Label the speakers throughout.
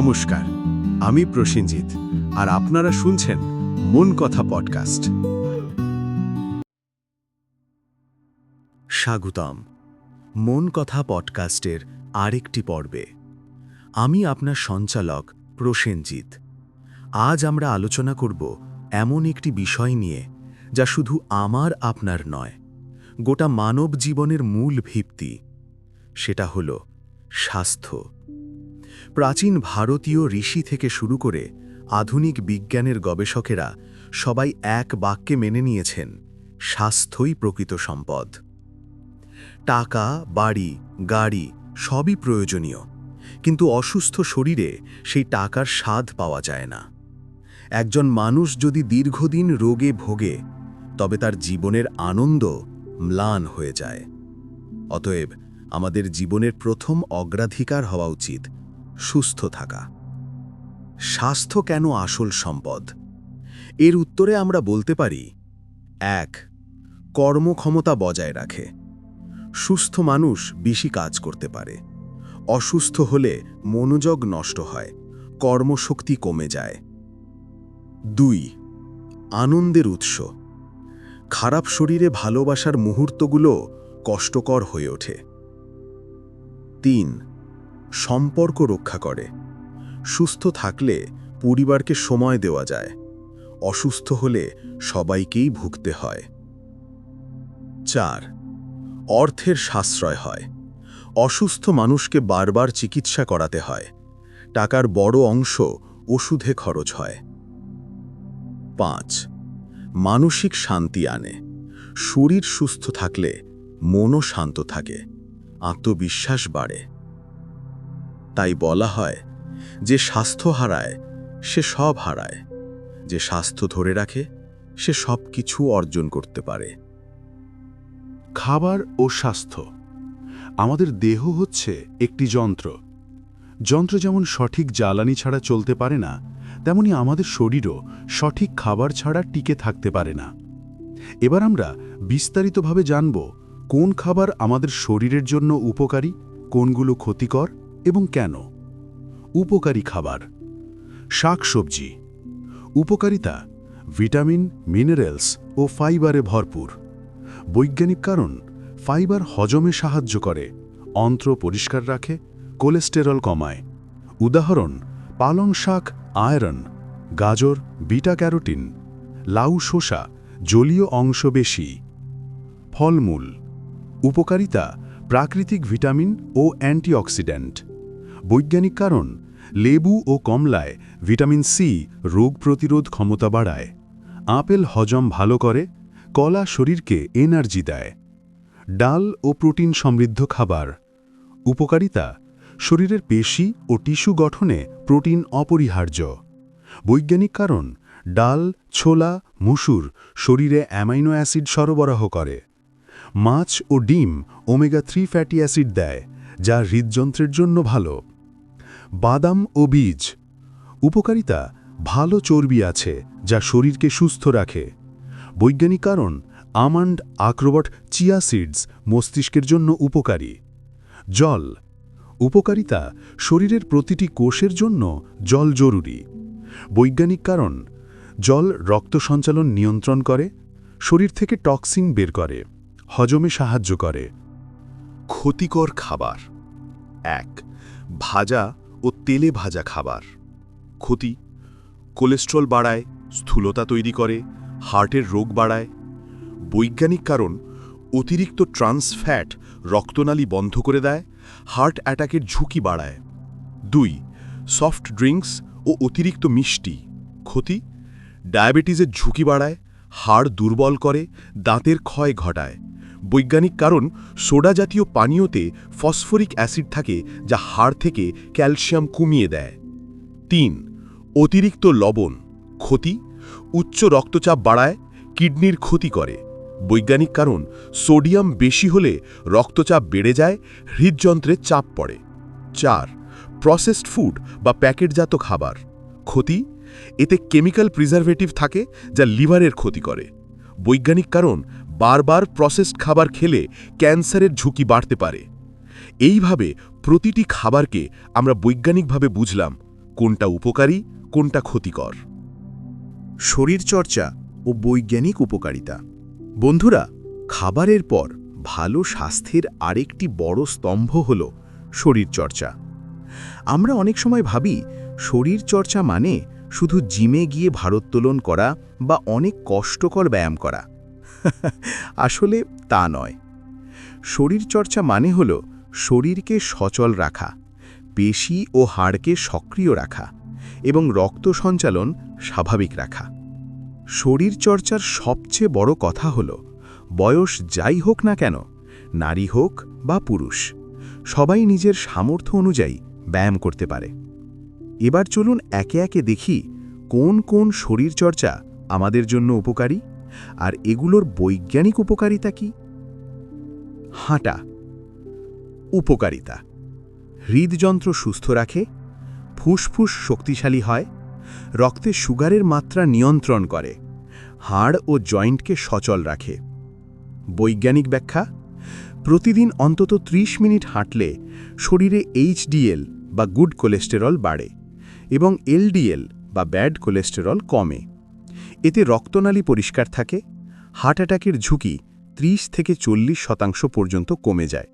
Speaker 1: নমস্কার, আমি প্রসেনজিৎ, আর আপনারা শুনছেন মন কথা পডকাস্ট। স্বাগতম, মন কথা পডকাস্টের আরেকটি পর্বে। আমি আপনার সঞ্চালক প্রসেনজিৎ। আজ আমরা আলোচনা করব এমন একটি বিষয় নিয়ে, যা শুধু আমার আপনার নয়, গোটা মানব জীবনের মূল ভিত্তি। সেটা হল স্বাস্থ্য। প্রাচীন ভারতীয় ঋষি থেকে শুরু করে আধুনিক বিজ্ঞানের গবেষকেরা সবাই এক বাক্যে মেনে নিয়েছেন, স্বাস্থ্যই প্রকৃত সম্পদ। টাকা, বাড়ি, গাড়ি সবই প্রয়োজনীয়, কিন্তু অসুস্থ শরীরে সেই টাকার স্বাদ পাওয়া যায় না। একজন মানুষ যদি দীর্ঘদিন রোগে ভোগে, তবে তার জীবনের আনন্দ ম্লান হয়ে যায়। অতএব আমাদের জীবনের প্রথম অগ্রাধিকার হওয়া উচিত সুস্থ থাকা। স্বাস্থ্য কেন আসল সম্পদ? এর উত্তরে আমরা বলতে পারি, এক, কর্মক্ষমতা বজায় রাখে। সুস্থ মানুষ বেশি কাজ করতে পারে। অসুস্থ হলে মনোযোগ নষ্ট হয়, কর্মশক্তি কমে যায়। দুই, আনন্দের উৎস। খারাপ শরীরে ভালোবাসার মুহূর্তগুলো কষ্টকর হয়ে ওঠে। তিন সম্পর্ক রক্ষা করে। সুস্থ থাকলে পরিবারকে সময় দেওয়া যায়। অসুস্থ হলে সবাইকেই ভুগতে হয়। চার, অর্থের সাশ্রয় হয়। অসুস্থ মানুষকে বারবার চিকিৎসা করাতে হয়। টাকার বড় অংশ ওষুধে খরচ হয়। পাঁচ, মানসিক শান্তি আনে। শরীর সুস্থ থাকলে মনও শান্ত থাকে। আত্মবিশ্বাস বাড়ে। তাই বলা হয়, যে স্বাস্থ্য হারায়, সে সব হারায়। যে স্বাস্থ্য ধরে রাখে, সে সব কিছু অর্জন করতে পারে।
Speaker 2: খাবার ও স্বাস্থ্য। আমাদের দেহ হচ্ছে একটি যন্ত্র। যন্ত্র যেমন সঠিক জ্বালানি ছাড়া চলতে পারে না, তেমনি আমাদের শরীরও সঠিক খাবার ছাড়া টিকে থাকতে পারে না। এবার আমরা বিস্তারিতভাবে জানব, কোন খাবার আমাদের শরীরের জন্য উপকারী, কোনগুলো ক্ষতিকর এবং কেন? উপকারী খাবার, শাকসবজি, উপকারিতা, ভিটামিন, মিনারেলস ও ফাইবারে ভরপুর। বৈজ্ঞানিক কারণ, ফাইবার হজমে সাহায্য করে, অন্ত্র পরিষ্কার রাখে, কোলেস্টেরল কমায়। উদাহরণ, পালং শাক, আয়রন, গাজর, বিটা ক্যারোটিন, লাউ শোষা জলীয় অংশ বেশি। ফলমূল, উপকারিতা, প্রাকৃতিক ভিটামিন ও অ্যান্টিঅক্সিডেন্ট। বৈজ্ঞানিক কারণ, লেবু ও কমলায় ভিটামিন সি রোগ প্রতিরোধ ক্ষমতা বাড়ায়। আপেল হজম ভালো করে, কলা শরীরকে এনার্জি দেয়। ডাল ও প্রোটিন সমৃদ্ধ খাবার। উপকারিতা, শরীরের পেশি ও টিস্যু গঠনে প্রোটিন অপরিহার্য। বৈজ্ঞানিক কারণ, ডাল, ছোলা, মুসুর শরীরে অ্যামাইনো অ্যাসিড সরবরাহ করে। মাছ ও ডিম ওমেগা থ্রি ফ্যাটি অ্যাসিড দেয়, যা হৃদযন্ত্রের জন্য ভালো। বাদাম ও বীজ। উপকারিতা, ভালো চর্বি আছে যা শরীরকে সুস্থ রাখে। বৈজ্ঞানিক কারণ, আমান্ড আক্রোবট চিয়া সিডস মস্তিষ্কের জন্য উপকারী। জল, উপকারিতা, শরীরের প্রতিটি কোষের জন্য জল জরুরি। বৈজ্ঞানিক কারণ, জল রক্ত সঞ্চালন নিয়ন্ত্রণ করে, শরীর থেকে টক্সিন বের করে, হজমে সাহায্য করে।
Speaker 3: ক্ষতিকর খাবার। এক, ভাজা ও তেলে ভাজা খাবার। ক্ষতি, কোলেস্ট্রল বাড়ায়, স্থূলতা তৈরি করে, হার্টের রোগ বাড়ায়। বৈজ্ঞানিক কারণ, অতিরিক্ত ট্রান্স ফ্যাট রক্তনালী বন্ধ করে দেয়, হার্ট অ্যাটাকের ঝুঁকি বাড়ায়। দুই, সফট ড্রিঙ্কস ও অতিরিক্ত মিষ্টি। ক্ষতি, ডায়াবেটিসের ঝুঁকি বাড়ায়, হাড় দুর্বল করে, দাঁতের ক্ষয় ঘটায়। বৈজ্ঞানিক কারণ সোডা জাতীয় পানীয়তে ফসফরিক অ্যাসিড থাকে যা হাড় থেকে ক্যালসিয়াম কমিয়ে দেয়। তিন, অতিরিক্ত লবণ, ক্ষতি, উচ্চ রক্তচাপ বাড়ায়, কিডনির ক্ষতি করে। বৈজ্ঞানিক কারণ, সোডিয়াম বেশি হলে রক্তচাপ বেড়ে যায়, হৃদযন্ত্রে চাপ পড়ে। চার, প্রসেসড ফুড বা প্যাকেটজাত খাবার, ক্ষতি, এতে কেমিক্যাল প্রিজারভেটিভ থাকে যা লিভারের ক্ষতি করে। বৈজ্ঞানিক কারণ বারবার প্রসেসড খাবার খেলে ক্যান্সারের ঝুঁকি বাড়তে পারে। এইভাবে প্রতিটি খাবারকে আমরা বৈজ্ঞানিকভাবে বুঝলাম কোনটা উপকারী, কোনটা ক্ষতিকর।
Speaker 1: শরীরচর্চা ও বৈজ্ঞানিক উপকারিতা। বন্ধুরা, খাবারের পর ভালো স্বাস্থ্যের আরেকটি বড় স্তম্ভ হল শরীরচর্চা। আমরা অনেক সময় ভাবি, শরীরচর্চা মানে শুধু জিমে গিয়ে ভারোত্তোলন করা বা অনেক কষ্টকর ব্যায়াম করা। আসলে তা নয়। শরীরচর্চা মানে হল শরীরকে সচল রাখা, পেশি ও হাড়কে সক্রিয় রাখা এবং রক্ত সঞ্চালন স্বাভাবিক রাখা। শরীরচর্চার সবচেয়ে বড় কথা হল, বয়স যাই হোক না কেন, নারী হোক বা পুরুষ, সবাই নিজের সামর্থ্য অনুযায়ী ব্যায়াম করতে পারে। এবার চলুন একে একে দেখি কোন কোন শরীরচর্চা আমাদের জন্য উপকারী। আর এগুলোর বৈজ্ঞানিক উপকারিতা কি? হাঁটা, উপকারিতা। হৃদযন্ত্র সুস্থ রাখে, ফুসফুস শক্তিশালী হয়, রক্তে সুগারের মাত্রা নিয়ন্ত্রণ করে, হাড় ও জয়েন্টকে সচল রাখে। বৈজ্ঞানিক ব্যাখ্যা, প্রতিদিন অন্তত ৩০ মিনিট হাঁটলে শরীরে এইচডিএল বা গুড কোলেস্টেরল বাড়ে এবং এলডিএল বা ব্যাড কোলেস্টেরল কমে। এতে রক্তনালী পরিষ্কার থাকে, হার্ট অ্যাটাকের ঝুঁকি 30 থেকে চল্লিশ শতাংশ পর্যন্ত কমে যায়।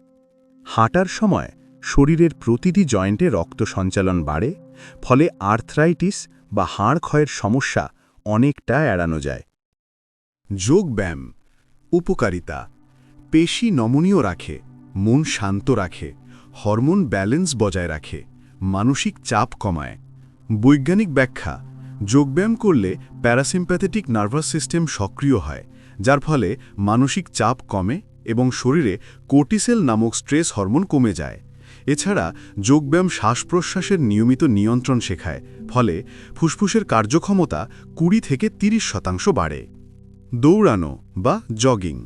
Speaker 1: হাঁটার সময় শরীরের প্রতিটি জয়েন্টে রক্ত সঞ্চালন বাড়ে, ফলে আর্থ্রাইটিস বা হাড় ক্ষয়ের সমস্যা অনেকটা এড়ানো যায়।
Speaker 3: যোগব্যায়াম উপকারিতা, পেশি নমনীয় রাখে, মন শান্ত রাখে, হরমোন ব্যালেন্স বজায় রাখে, মানসিক চাপ কমায়, বৈজ্ঞানিক ব্যাখ্যা যোগব্যায়াম করলে প্যারাসিম্প্যাথেটিক নার্ভাস সিস্টেম সক্রিয় হয়, যার ফলে মানসিক চাপ কমে এবং শরীরে কোর্টিসেল নামক স্ট্রেস হরমোন কমে যায়। এছাড়া যোগব্যায়াম শ্বাস প্রশ্বাসের নিয়মিত নিয়ন্ত্রণ শেখায়, ফলে ফুসফুসের কার্যক্ষমতা কুড়ি থেকে ৩০ শতাংশ বাড়ে। দৌড়ানো বা জগিং,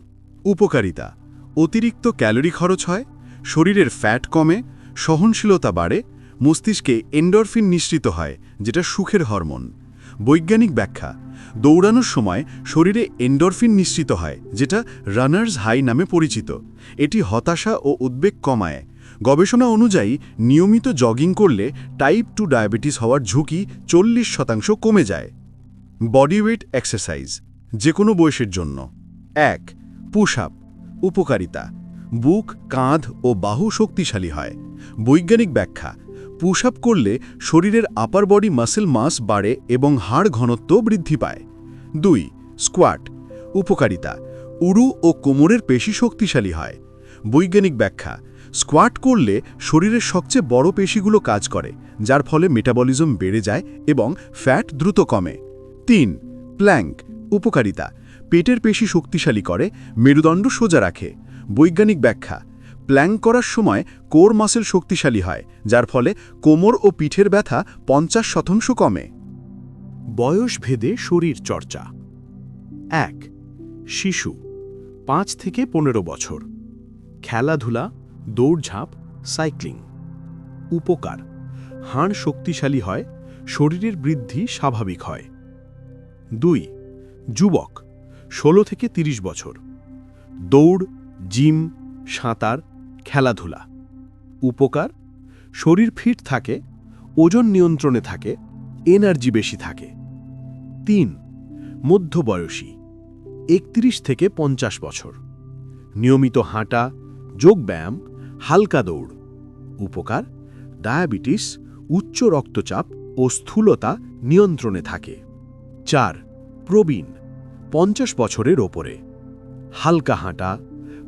Speaker 3: উপকারিতা, অতিরিক্ত ক্যালোরি খরচ হয়, শরীরের ফ্যাট কমে, সহনশীলতা বাড়ে, মস্তিষ্কে এন্ডরফিন নিঃসৃত হয়, যেটা সুখের হরমোন। বৈজ্ঞানিক ব্যাখ্যা। দৌড়ানোর সময় শরীরে এন্ডরফিন নিঃসৃত হয়, যেটা রানার্স হাই নামে পরিচিত। এটি হতাশা ও উদ্বেগ কমায়। গবেষণা অনুযায়ী, নিয়মিত জগিং করলে টাইপ টু ডায়াবেটিস হওয়ার ঝুঁকি চল্লিশ শতাংশ কমে যায়। বডি ওয়েট এক্সারসাইজ যে কোনো বয়সের জন্য। এক, পুশ আপ, উপকারিতা। বুক, কাঁধ ও বাহু শক্তিশালী হয়। বৈজ্ঞানিক ব্যাখ্যা পুশ আপ করলে শরীরের আপার বডি মাসেল মাস বাড়ে এবং হাড় ঘনত্ব বৃদ্ধি পায়। দুই স্কোয়াট উপকারিতা, উরু ও কোমরের পেশি শক্তিশালী হয়। বৈজ্ঞানিক ব্যাখ্যা স্কোয়াট করলে শরীরের সবচেয়ে বড় পেশিগুলো কাজ করে, যার ফলে মেটাবলিজম বেড়ে যায় এবং ফ্যাট দ্রুত কমে। তিন প্ল্যাঙ্ক উপকারিতা, পেটের পেশি শক্তিশালী করে, মেরুদণ্ড সোজা রাখে। বৈজ্ঞানিক ব্যাখ্যা প্ল্যাঙ্ক করার সময় কোর মাসেল শক্তিশালী হয়, যার ফলে কোমর ও পিঠের ব্যথা পঞ্চাশ শতাংশ কমে।
Speaker 1: বয়সভেদে শরীর চর্চা। এক, শিশু, পাঁচ থেকে পনেরো বছর। খেলাধুলা, দৌড়ঝাঁপ, সাইক্লিং। উপকার, হাড় শক্তিশালী হয়, শরীরের বৃদ্ধি স্বাভাবিক হয়। দুই, যুবক, ষোলো থেকে ৩০ বছর। দৌড়, জিম, সাঁতার খেলাধুলা। উপকার, শরীর ফিট থাকে, ওজন নিয়ন্ত্রণে থাকে, এনার্জি বেশি থাকে। তিন, মধ্যবয়সী, একত্রিশ থেকে পঞ্চাশ বছর। নিয়মিত হাঁটা যোগব্যায়াম হালকা দৌড়। উপকার, ডায়াবেটিস, উচ্চ রক্তচাপ ও স্থূলতা নিয়ন্ত্রণে থাকে। চার, প্রবীণ, পঞ্চাশ বছরের ওপরে। হালকা হাঁটা,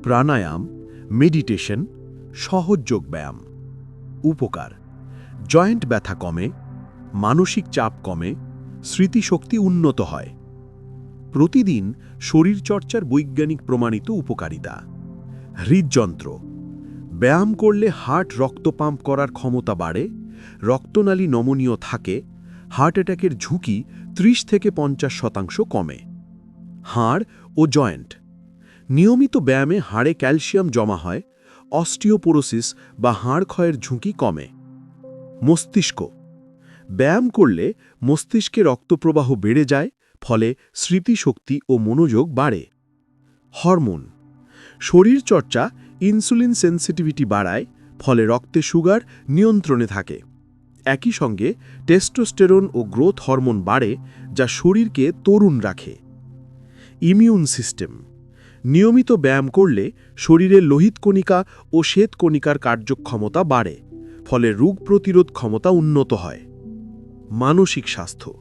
Speaker 1: প্রাণায়াম মেডিটেশন, সহজ যোগব্যায়াম উপকার। জয়েন্ট ব্যথা কমে, মানসিক চাপ কমে, স্মৃতিশক্তি উন্নত হয়। প্রতিদিন শরীরচর্চার বৈজ্ঞানিক প্রমাণিত উপকারিতা। হৃদযন্ত্র, ব্যায়াম করলে হার্ট রক্ত পাম্প করার ক্ষমতা বাড়ে, রক্তনালী নমনীয় থাকে, হার্ট অ্যাটাকের ঝুঁকি ৩০ থেকে পঞ্চাশ শতাংশ কমে। হাড় ও জয়েন্ট নিয়মিত ব্যায়ামে হাড়ে ক্যালসিয়াম জমা হয়, অস্টিওপোরোসিস বা হাড় ক্ষয়ের ঝুঁকি কমে। মস্তিষ্ক। ব্যায়াম করলে মস্তিষ্কে রক্তপ্রবাহ বেড়ে যায়, ফলে স্মৃতিশক্তি ও মনোযোগ বাড়ে। হরমোন। শরীরচর্চা ইনসুলিন সেন্সিটিভিটি বাড়ায়, ফলে রক্তে সুগার নিয়ন্ত্রণে থাকে।
Speaker 3: একই সঙ্গে টেস্টোস্টেরন ও গ্রোথ হরমোন বাড়ে, যা শরীরকে তরুণ রাখে। Immune system. নিয়মিত ব্যায়াম করলে শরীরের লোহিত কণিকা ও শ্বেতকণিকার কার্যক্ষমতা বাড়ে, ফলে রোগ প্রতিরোধ ক্ষমতা উন্নত হয়। মানসিক স্বাস্থ্য।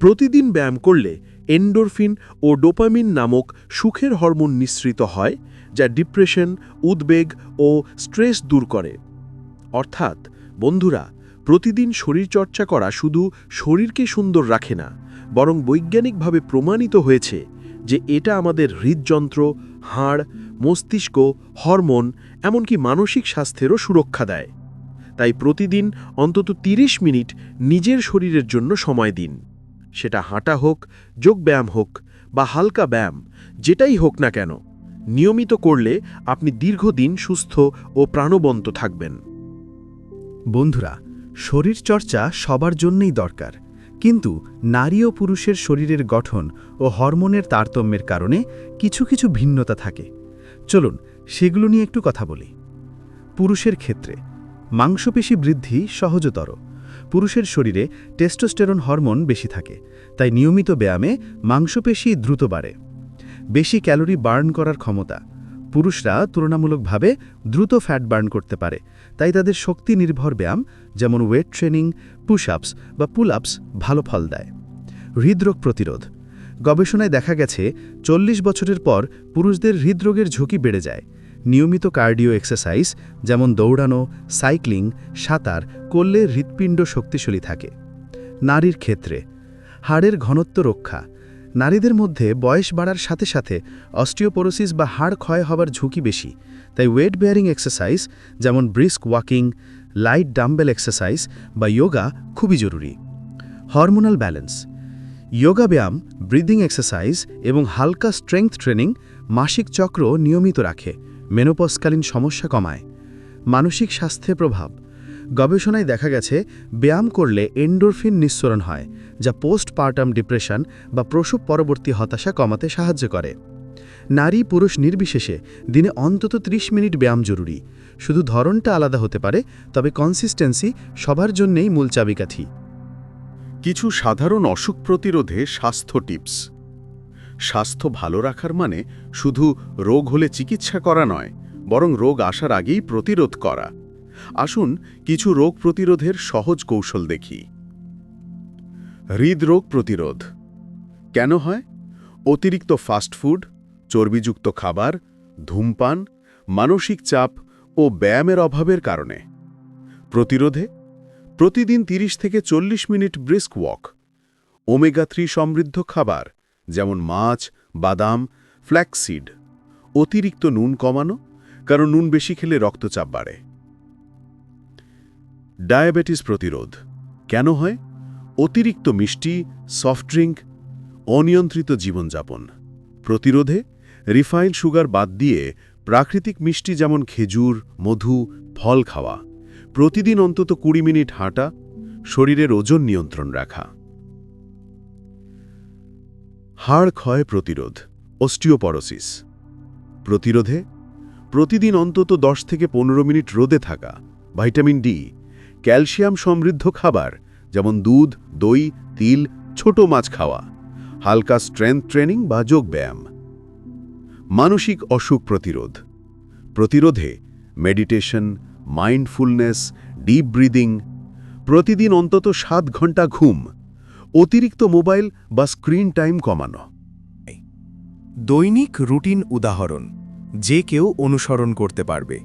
Speaker 3: প্রতিদিন ব্যায়াম করলে এন্ডোরফিন ও ডোপামিন নামক সুখের হরমোন নিঃসৃত হয়, যা ডিপ্রেশন, উদ্বেগ ও স্ট্রেস দূর করে। অর্থাৎ, বন্ধুরা, প্রতিদিন শরীরচর্চা করা শুধু শরীরকে সুন্দর রাখে না, বরং বৈজ্ঞানিকভাবে প্রমাণিত হয়েছে যে এটা আমাদের হৃদযন্ত্র, হাড়, মস্তিষ্ক, হরমোন, এমনকি মানসিক স্বাস্থ্যেরও সুরক্ষা দেয়। তাই প্রতিদিন অন্তত ৩০ মিনিট নিজের শরীরের জন্য সময় দিন। সেটা হাঁটা হোক, যোগব্যায়াম হোক, বা হালকা ব্যায়াম, যেটাই হোক না কেন, নিয়মিত করলে আপনি দীর্ঘদিন সুস্থ ও প্রাণবন্ত থাকবেন।
Speaker 1: বন্ধুরা, শরীরচর্চা সবার জন্যই দরকার। কিন্তু নারী ও পুরুষের শরীরের গঠন ও হরমোনের তারতম্যের কারণে কিছু কিছু ভিন্নতা থাকে। চলুন সেগুলো নিয়ে একটু কথা বলি। পুরুষের ক্ষেত্রে মাংসপেশি বৃদ্ধি সহজতর। পুরুষের শরীরে টেস্টোস্টেরন হরমোন বেশি থাকে, তাই নিয়মিত ব্যায়ামে মাংসপেশি দ্রুত বাড়ে। বেশি ক্যালোরি বার্ন করার ক্ষমতা পুরুষরা তুলনামূলকভাবে দ্রুত ফ্যাট বার্ন করতে পারে। তাই তাদের শক্তি নির্ভর ব্যায়াম, যেমন ওয়েট ট্রেনিং পুশ আপস বা পুল আপস ভালো ফল দেয়। হৃদরোগ প্রতিরোধ। গবেষণায় দেখা গেছে, চল্লিশ বছরের পর পুরুষদের হৃদরোগের ঝুঁকি বেড়ে যায়। নিয়মিত কার্ডিও এক্সারসাইজ যেমন দৌড়ানো সাইক্লিং সাঁতার করলে হৃৎপিণ্ড শক্তিশালী থাকে। নারীর ক্ষেত্রে, হাড়ের ঘনত্ব রক্ষা। নারীদের মধ্যে বয়স বাড়ার সাথে সাথে অস্টিওপোরোসিস বা হাড় ক্ষয় হবার ঝুঁকি বেশি। তাই ওয়েট বেয়ারিং এক্সারসাইজ, যেমন brisk walking, light dumbbell exercise বা যোগা খুবই জরুরি। Hormonal balance. যোগা ব্যায়াম, ব্রিদিং এক্সারসাইজ এবং হালকা স্ট্রেংথ ট্রেনিং মাসিক চক্র নিয়মিত রাখে মেনোপসকালীন সমস্যা কমায়। মানসিক স্বাস্থ্যে প্রভাব। গবেষণায় দেখা গেছে, ব্যায়াম করলে এন্ডোরফিন নিঃসরণ হয়, যা পোস্ট পোস্টপার্টাম ডিপ্রেশন বা প্রসব পরবর্তী হতাশা কমাতে সাহায্য করে। নারী পুরুষ নির্বিশেষে দিনে অন্তত ৩০ মিনিট ব্যায়াম জরুরি। শুধু ধরনটা আলাদা হতে পারে, তবে কনসিস্টেন্সি সবার জন্যেই মূল চাবিকাঠি।
Speaker 3: কিছু সাধারণ অসুখ প্রতিরোধে স্বাস্থ্য টিপস। স্বাস্থ্য ভালো রাখার মানে শুধু রোগ হলে চিকিৎসা করা নয়, বরং রোগ আসার আগেই প্রতিরোধ করা। আসুন কিছু রোগ প্রতিরোধের সহজ কৌশল দেখি। হৃদরোগ প্রতিরোধ। কেন হয়? অতিরিক্ত ফাস্টফুড চর্বিযুক্ত খাবার, ধূমপান, মানসিক চাপ ও ব্যায়ামের অভাবের কারণে। প্রতিরোধে? প্রতিদিন ৩০ থেকে চল্লিশ minute brisk walk. Omega three সমৃদ্ধ খাবার, যেমন মাছ, বাদাম ফ্ল্যাক্সিড অতিরিক্ত নুন কমানো, কারণ নুন বেশি খেলে রক্তচাপ বাড়ে। ডায়াবেটিস প্রতিরোধ। কেন হয়? অতিরিক্ত মিষ্টি সফট ড্রিঙ্ক অনিয়ন্ত্রিত জীবনযাপন। প্রতিরোধে রিফাইন সুগার বাদ দিয়ে প্রাকৃতিক মিষ্টি যেমন খেজুর, মধু, ফল খাওয়া। প্রতিদিন অন্তত কুড়ি মিনিট হাঁটা, শরীরের ওজন নিয়ন্ত্রণ রাখা। হাড় ক্ষয় প্রতিরোধ অস্টিওপরোসিস প্রতিরোধে প্রতিদিন অন্তত 10 থেকে পনেরো মিনিট রোদে থাকা ভাইটামিন ডি ক্যালসিয়াম সমৃদ্ধ খাবার, যেমন দুধ, দই, তিল, ছোট মাছ খাওয়া, হালকা স্ট্রেংথ ট্রেনিং বা যোগব্যায়াম। মানসিক অসুখ প্রতিরোধ। প্রতিরোধে মেডিটেশন মাইন্ডফুলনেস ডিপ ব্রিদিং প্রতিদিন অন্তত সাত ঘণ্টা ঘুম, অতিরিক্ত মোবাইল বা স্ক্রিন টাইম কমানো।
Speaker 1: দৈনিক রুটিন উদাহরণ, যে কেউ অনুসরণ করতে পারবে।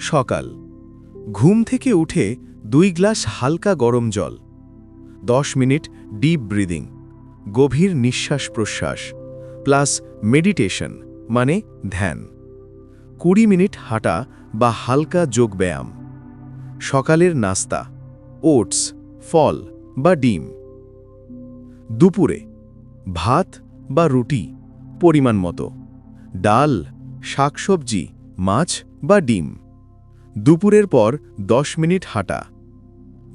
Speaker 1: সকাল ঘুম থেকে উঠে দুই গ্লাস হালকা গরম জল, দশ মিনিট ডিপ ব্রিদিং গভীর নিঃশ্বাস প্রশ্বাস প্লাস মেডিটেশন মানে ধ্যান। কুড়ি মিনিট হাঁটা বা হালকা যোগব্যায়াম সকালের নাস্তা ওটস ফল বা ডিম। দুপুরে, ভাত বা রুটি, পরিমাণ মতো। ডাল, শাকসবজি, মাছ বা ডিম। দুপুরের পর দশ মিনিট হাঁটা।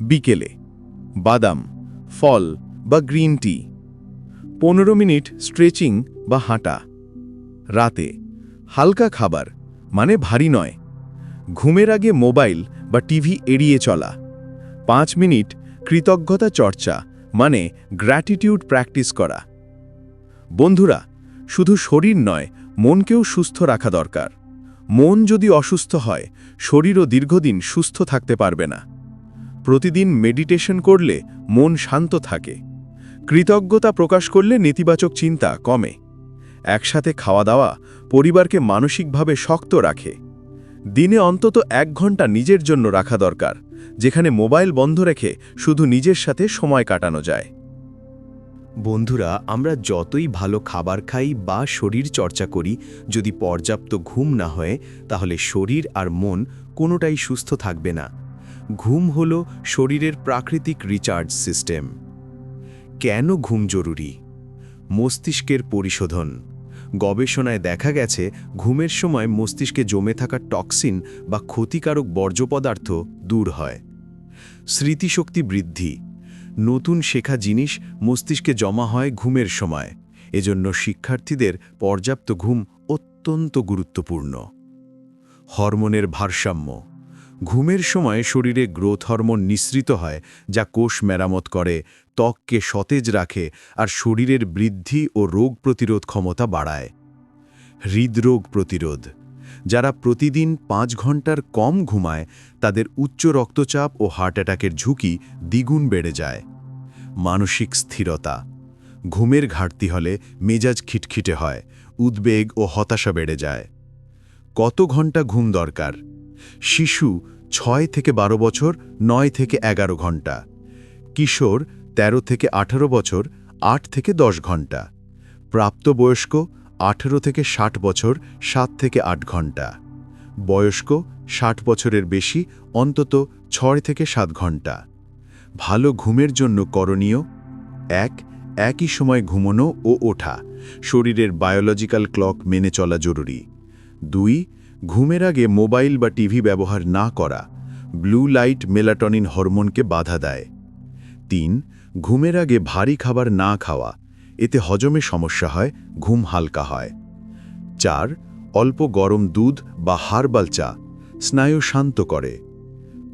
Speaker 1: বিকেলে বাদাম, ফল বা গ্রিন টি। পনেরো মিনিট স্ট্রেচিং বা হাঁটা। রাতে হালকা খাবার মানে ভারী নয়। ঘুমের আগে মোবাইল বা টিভি এড়িয়ে চলা।
Speaker 3: পাঁচ মিনিট কৃতজ্ঞতা চর্চা মানে গ্র্যাটিটিউড প্র্যাকটিস করা। বন্ধুরা, শুধু শরীর নয়, মনকেও সুস্থ রাখা দরকার। মন যদি অসুস্থ হয়, শরীরও দীর্ঘদিন সুস্থ থাকতে পারবে না। প্রতিদিন মেডিটেশন করলে মন শান্ত থাকে। কৃতজ্ঞতা প্রকাশ করলে নেতিবাচক চিন্তা কমে। একসাথে খাওয়া দাওয়া পরিবারকে মানসিকভাবে শক্ত রাখে। দিনে অন্তত এক ঘণ্টা নিজের জন্য রাখা দরকার, যেখানে মোবাইল বন্ধ রেখে শুধু নিজের সাথে সময় কাটানো যায়।
Speaker 1: বন্ধুরা, আমরা যতই ভালো খাবার খাই বা শরীর চর্চা করি, যদি পর্যাপ্ত ঘুম না হয়, তাহলে শরীর আর মন কোনোটাই সুস্থ থাকবে না। ঘুম হল শরীরের প্রাকৃতিক রিচার্জ সিস্টেম কেন ঘুম জরুরি? মস্তিষ্কের পরিশোধন। গবেষণায় দেখা গেছে, ঘুমের সময় মস্তিষ্কে জমে থাকা টক্সিন বা ক্ষতিকারক বর্জ্য পদার্থ দূর হয়। স্মৃতিশক্তি বৃদ্ধি। নতুন শেখা জিনিস মস্তিষ্কে জমা হয় ঘুমের সময়। এজন্য শিক্ষার্থীদের পর্যাপ্ত ঘুম অত্যন্ত গুরুত্বপূর্ণ। হরমোনের ভারসাম্য। ঘুমের সময় শরীরে গ্রোথ হরমোন নিঃসৃত হয়, যা কোষ মেরামত করে, ত্বককে সতেজ রাখে আর শরীরের বৃদ্ধি ও রোগ প্রতিরোধ ক্ষমতা বাড়ায়। হৃদরোগ প্রতিরোধ। যারা প্রতিদিন পাঁচ ঘণ্টার কম ঘুমায়, তাদের উচ্চ রক্তচাপ ও হার্ট অ্যাটাকের ঝুঁকি দ্বিগুণ বেড়ে যায়। মানসিক স্থিরতা। ঘুমের ঘাটতি হলে মেজাজ খিটখিটে হয়, উদ্বেগ ও হতাশা বেড়ে যায়। কত ঘণ্টা ঘুম দরকার? শিশু ছয় থেকে বারো বছর, নয় থেকে এগারো ঘণ্টা। কিশোর ১৩ থেকে আঠারো বছর, আট থেকে দশ ঘণ্টা। প্রাপ্তবয়স্ক আঠেরো থেকে ষাট বছর, সাত থেকে আট ঘণ্টা। বয়স্ক, ষাট বছরের বেশি, অন্তত ছয় থেকে সাত ঘণ্টা। ভালো ঘুমের জন্য করণীয়, এক, একই সময় ঘুমনো ও ওঠা, শরীরের বায়োলজিক্যাল ক্লক মেনে চলা জরুরি। দুই, ঘুমের আগে মোবাইল বা টিভি ব্যবহার না করা, ব্লু লাইট মেলাটনিন হরমোনকে বাধা দেয়। তিন, ঘুমের আগে ভারী খাবার না খাওয়া এতে হজমে সমস্যা হয়, ঘুম হালকা হয়। চার, অল্প গরম দুধ বা হার্বাল চা, স্নায়ু শান্ত করে।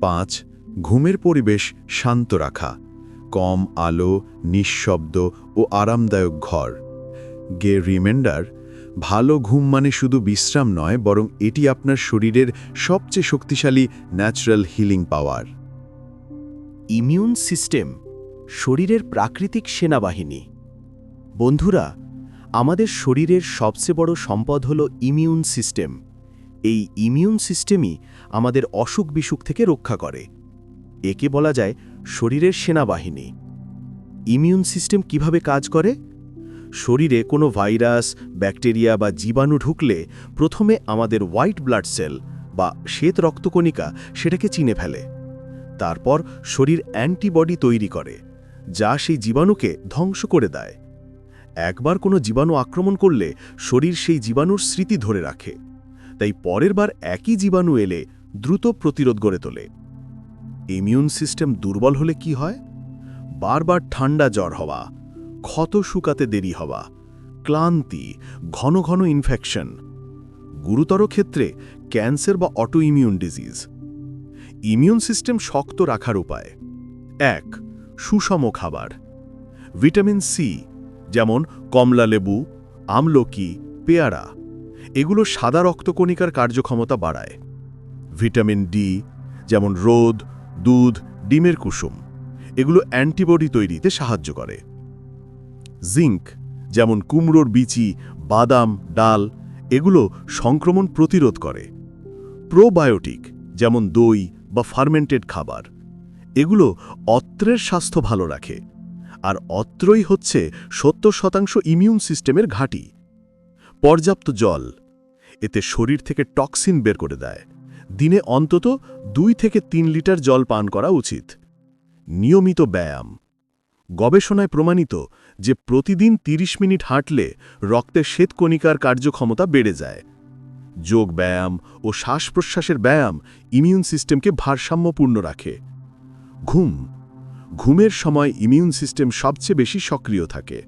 Speaker 1: পাঁচ, ঘুমের পরিবেশ শান্ত রাখা, কম আলো, নিঃশব্দ ও আরামদায়ক ঘর। গে রিমাইন্ডার ভালো ঘুম মানে শুধু বিশ্রাম নয়, বরং এটি আপনার শরীরের সবচেয়ে শক্তিশালী natural healing power
Speaker 4: immune system শরীরের প্রাকৃতিক সেনাবাহিনী। বন্ধুরা, আমাদের শরীরের সবচেয়ে বড় সম্পদ হল ইমিউন সিস্টেম এই ইমিউন সিস্টেমই আমাদের অসুখ বিসুখ থেকে রক্ষা করে। একে বলা যায় শরীরের সেনাবাহিনী। ইমিউন সিস্টেম কীভাবে কাজ করে? শরীরে কোনো ভাইরাস, ব্যাকটেরিয়া বা জীবাণু ঢুকলে প্রথমে আমাদের হোয়াইট ব্লাড সেল বা শ্বেত রক্তকণিকা সেটাকে চিনে ফেলে। তারপর শরীর অ্যান্টিবডি তৈরি করে, যা সেই জীবাণুকে ধ্বংস করে দেয়। একবার কোনো জীবাণু আক্রমণ করলে শরীর সেই জীবাণুর স্মৃতি ধরে রাখে। তাই পরের বার একই জীবাণু এলে দ্রুত প্রতিরোধ গড়ে তোলে। ইমিউন সিস্টেম দুর্বল হলে কি হয়? বারবার ঠান্ডা জ্বর হওয়া, ক্ষত শুকাতে দেরি হওয়া, ক্লান্তি, ঘন ঘন ইনফেকশন গুরুতর ক্ষেত্রে ক্যান্সার বা autoimmune disease immune system শক্ত রাখার উপায়। এক, সুষম খাবার। ভিটামিন সি যেমন কমলা লেবু, আমলকি, পেয়ারা, এগুলো সাদা রক্তকণিকার কার্যক্ষমতা বাড়ায়। ভিটামিন ডি, যেমন রোদ, দুধ, ডিমের কুসুম, এগুলো অ্যান্টিবডি তৈরিতে সাহায্য করে। জিঙ্ক, যেমন কুমড়োর বিচি, বাদাম, ডাল, এগুলো সংক্রমণ প্রতিরোধ করে। প্রোবায়োটিক, যেমন দই বা ফার্মেন্টেড খাবার, এগুলো অত্রের স্বাস্থ্য ভালো রাখে। আর অত্রই হচ্ছে সত্তর শতাংশ ইমিউন সিস্টেমের ঘাঁটি। পর্যাপ্ত জল। এতে শরীর থেকে টক্সিন বের করে দেয়। দিনে অন্তত দুই থেকে তিন লিটার জল পান করা উচিত। নিয়মিত ব্যায়াম। গবেষণায় প্রমাণিত যে প্রতিদিন ৩০ মিনিট হাঁটলে রক্তের শ্বেতকণিকার কার্যক্ষমতা বেড়ে যায়। যোগ ব্যায়াম ও শ্বাস প্রশ্বাসের ব্যায়াম ইমিউন সিস্টেমকে ভারসাম্যপূর্ণ রাখে। ঘুম। ঘুমের সময় ইমিউন সিস্টেম সবচেয়ে বেশি সক্রিয় থাকে।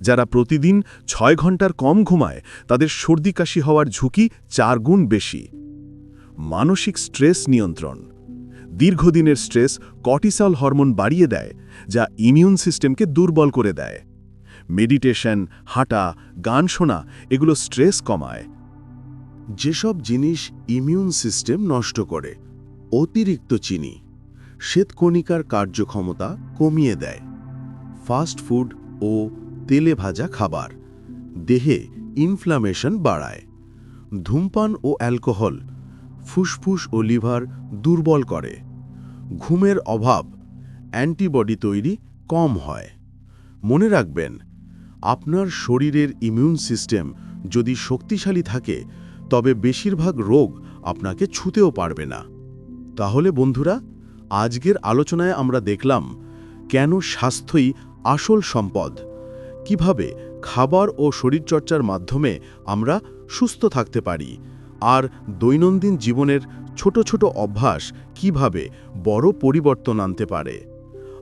Speaker 4: যারা প্রতিদিন ছয় ঘণ্টার কম ঘুমায়, তাদের সর্দি কাশি হওয়ার ঝুঁকি চার গুণ বেশি। মানসিক স্ট্রেস নিয়ন্ত্রণ।
Speaker 3: দীর্ঘদিনের স্ট্রেস কর্টিসল হরমোন বাড়িয়ে দেয়, যা ইমিউন সিস্টেমকে দুর্বল করে দেয়। মেডিটেশন, হাঁটা, গান শোনা, এগুলো স্ট্রেস কমায়।
Speaker 1: যেসব জিনিস ইমিউন সিস্টেম নষ্ট করে, অতিরিক্ত চিনি শ্বেতকণিকার কার্যক্ষমতা কমিয়ে দেয়। ফাস্ট ফুড ও তেলে ভাজা খাবার দেহে ইনফ্লামেশন বাড়ায়। ধূমপান ও অ্যালকোহল ফুসফুস ও লিভার দুর্বল করে। ঘুমের অভাব অ্যান্টিবডি তৈরি কম হয়। মনে রাখবেন, আপনার শরীরের ইমিউন সিস্টেম যদি শক্তিশালী থাকে, তবে বেশিরভাগ রোগ আপনাকে ছুতেও পারবে না। তাহলে বন্ধুরা আজকের আলোচনায় আমরা দেখলাম কেন স্বাস্থ্যই আসল সম্পদ। কীভাবে খাবার ও শরীরচর্চার মাধ্যমে আমরা সুস্থ থাকতে পারি। আর দৈনন্দিন জীবনের ছোট ছোট অভ্যাস কীভাবে বড় পরিবর্তন আনতে পারে।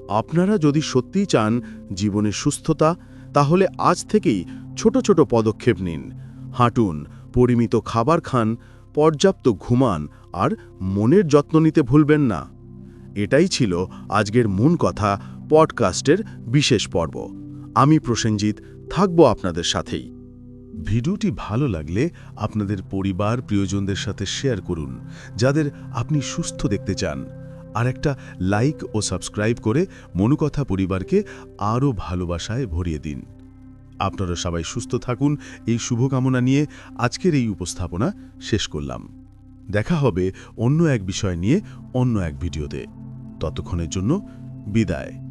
Speaker 1: আপনারা যদি সত্যিই চান জীবনে সুস্থতা, তাহলে আজ থেকেই ছোট ছোট পদক্ষেপ নিন। হাঁটুন, পরিমিত খাবার খান, পর্যাপ্ত ঘুমান, আর মনের যত্ন নিতে ভুলবেন না। এটাই ছিল আজকের মূল কথা পডকাস্টের বিশেষ পর্ব। আমি প্রসেনজিৎ, থাকব আপনাদের সাথেই।
Speaker 2: ভিডিওটি ভালো লাগলে আপনাদের পরিবার, প্রিয়জনদের সাথে শেয়ার করুন, যাদের আপনি সুস্থ দেখতে চান। আর একটা লাইক ও সাবস্ক্রাইব করে মনুকথা পরিবারকে আরও ভালোবাসায় ভরিয়ে দিন। আপনারা সবাই সুস্থ থাকুন, এই শুভকামনা নিয়ে আজকের এই উপস্থাপনা শেষ করলাম। দেখা হবে অন্য এক বিষয় নিয়ে অন্য এক ভিডিওতে। ততক্ষণের জন্য বিদায়।